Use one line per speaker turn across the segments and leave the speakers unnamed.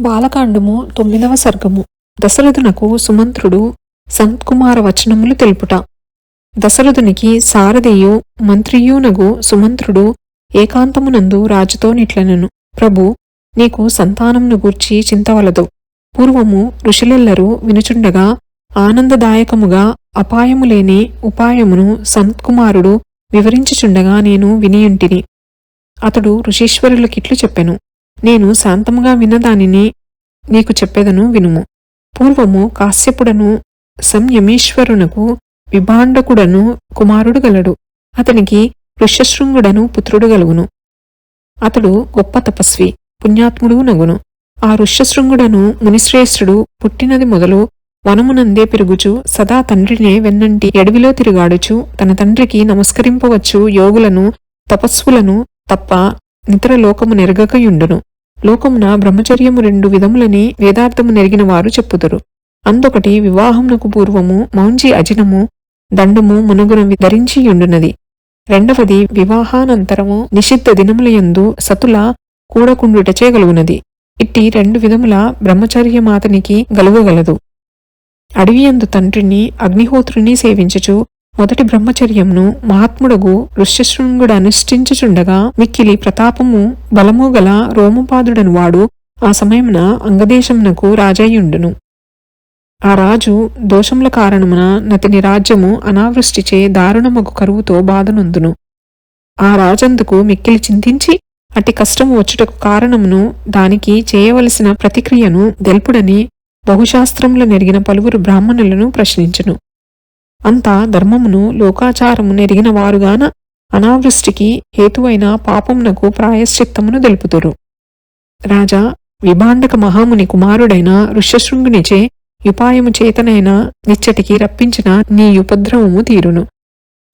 బాలకాండము తొమ్మిదవ సర్గము. దశరథునకు సుమంత్రుడు సంత్కుమార వచనములు తెలుపుట. దశరథునికి సారథియు మంత్రియునగు సుమంత్రుడు ఏకాంతమునందు రాజుతో నిట్లనెను. ప్రభు నీకు సంతానమును గూర్చి చింతవలదు. పూర్వము ఋషులెల్లరూ వినుచుండగా ఆనందదాయకముగా అపాయము లేని ఉపాయమును సంత్కుమారుడు వివరించుచుండగా నేను వినియుంటిని. అతడు ఋషీశ్వరులకిట్లు చెప్పెను. నేను శాంతముగా విన్నదానిని నీకు చెప్పెదను వినుము. పూర్వము కాశ్యపుడను సంయమీశ్వరునకు విభాండకుడను కుమారుడు గలడు. అతనికి ఋష్యశృంగుడను పుత్రుడు గలుగును. అతడు గొప్ప తపస్వి పుణ్యాత్ముడు నగును. ఆ ఋష్యశృంగుడను మునిశ్రేష్ఠుడు పుట్టినది మొదలు వనమునందే పెరుగుచు సదా తండ్రినే వెన్నంటి ఎడవిలో తిరుగాడుచు తన తండ్రికి నమస్కరింపవచ్చు యోగులను తపస్సులను తప్ప నితర లోకము నెరగకయుండును. లోకమున బ్రహ్మచర్యము రెండు విధములని వేదార్థము నెరిగిన వారు చెప్పుదురు. అందొకటి వివాహమునకు పూర్వము మౌంజి అజినము దండము మునుగునవి ధరించియుండునది రెండవది వివాహానంతరము నిషిద్ధ దినములయందు సతుల కూడకుండుటచే గలుగునది ఇట్టి రెండు విధముల బ్రహ్మచర్యమాతనికి గలుగగలదు. అడవియందు తండ్రిని అగ్నిహోత్రుని సేవించుచు మొదటి బ్రహ్మచర్యమును మహాత్ముడగు ఋష్యశృంగుడు అనుష్ఠించుచుండగా మిక్కిలి ప్రతాపము బలము గల రోమపాదుడను వాడు ఆ సమయమున అంగదేశమునకు రాజయ్యుండును. ఆ రాజు దోషముల కారణమున నతిని రాజ్యము అనావృష్టిచే దారుణమగు కరువుతో బాధనొందును. ఆ రాజందుకు మిక్కిలి చింతించి అట్టి కష్టము వచ్చుటకు కారణమును దానికి చేయవలసిన ప్రతిక్రియను దెల్పుడని బహుశాస్త్రములు నెరిగిన పలువురు బ్రాహ్మణులను ప్రశ్నించును. అంతా ధర్మమును లోకాచారము నెరిగిన వారుగాన అనావృష్టికి హేతువైన పాపమునకు ప్రాయశ్చిత్తమును తెలుపుతురు. రాజా విభాండక మహాముని కుమారుడైన ఋష్యశృంగునిచే యుపాయము చేతనైన నిచ్చటికి రప్పించిన నీ ఉపద్రవము తీరును.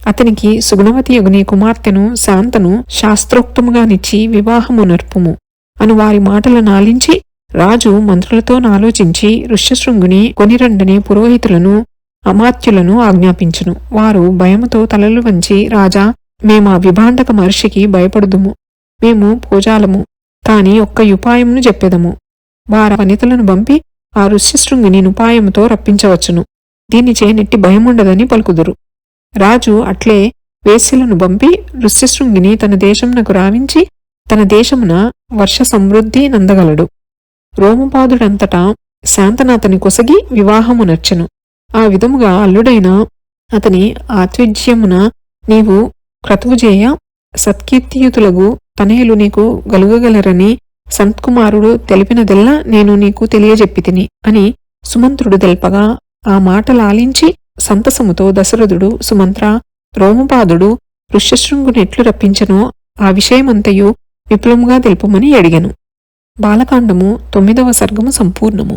అతనికి సుగుణవతి యుగుని కుమార్తెను శాంతను శాస్త్రోక్తముగానిచ్చి వివాహము నర్పుము అను వారి మాటలను ఆలించి రాజు మంత్రులతో నాలోచించి ఋష్యశృంగుని కొనిరండని పురోహితులను అమాత్యులను ఆజ్ఞాపించును. వారు భయముతో తలలు వంచి రాజా మేమా విభాండక మహర్షికి భయపడుదుము. మేము పూజాలము కాని ఒక్క ఉపాయమును చెప్పెదము. వార వనితలను పంపి ఆ ఋష్యశృంగిని ఉపాయముతో రప్పించవచ్చును. దీనిచే నెట్టి భయముండదని పలుకుదురు. రాజు అట్లే వేశ్యలను పంపి ఋష్యశృంగిని తన దేశమునకు రావించి తన దేశమున వర్ష సమృద్ధి నందగలడు. రోమపాదుడంతటా శాంతనాతని కొసగి వివాహము నచ్చెను. ఆ విధముగా అల్లుడైన అతని ఆత్విజ్యమున నీవు క్రతువుజేయ సత్కీర్తియుతులగు తనయులు నీకు గలుగగలరని సంత్కుమారుడు తెలిపినదెల్లా నేను నీకు తెలియజెప్పితిని అని సుమంత్రుడు తెల్పగా ఆ మాటలాలించి సంతసముతో దశరథుడు సుమంత్ర రోమపాదుడు ఋష్యశృంగునెట్లు రప్పించనో ఆ విషయమంతయు విపులముగా తెలుపమని అడిగను. బాలకాండము తొమ్మిదవ సర్గము సంపూర్ణము.